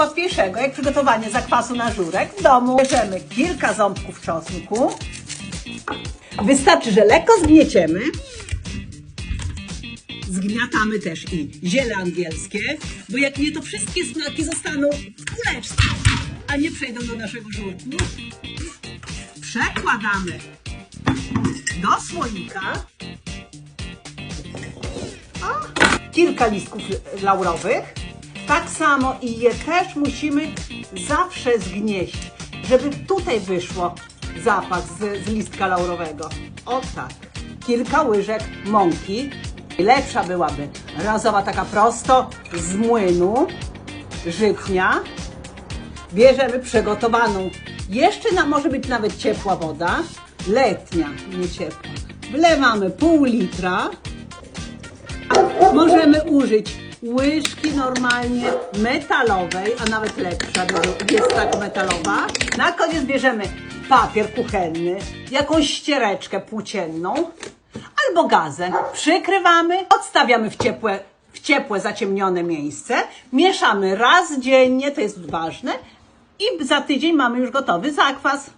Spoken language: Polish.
najłatwiejszego, jak przygotowanie zakwasu na żurek w domu. Bierzemy kilka ząbków czosnku. Wystarczy, że lekko zgnieciemy. Zgniatamy też i ziele angielskie, bo jak nie, to wszystkie smaki zostaną w kuleczce, a nie przejdą do naszego żurku. Przekładamy do słoika. O, kilka listków laurowych. Tak samo i je też musimy zawsze zgnieść, żeby tutaj wyszło zapach z, z listka laurowego. O tak. Kilka łyżek mąki. Lepsza byłaby razowa, taka prosto z młynu, żytnia. Bierzemy przygotowaną, jeszcze na, może być nawet ciepła woda, letnia, nie ciepła. Wlewamy pół litra. Możemy użyć łyżki normalnie metalowej, a nawet lepsza, bo jest tak metalowa. Na koniec bierzemy papier kuchenny, jakąś ściereczkę płócienną albo gazę. Przykrywamy, odstawiamy w ciepłe, w ciepłe, zaciemnione miejsce. Mieszamy raz dziennie, to jest ważne. I za tydzień mamy już gotowy zakwas.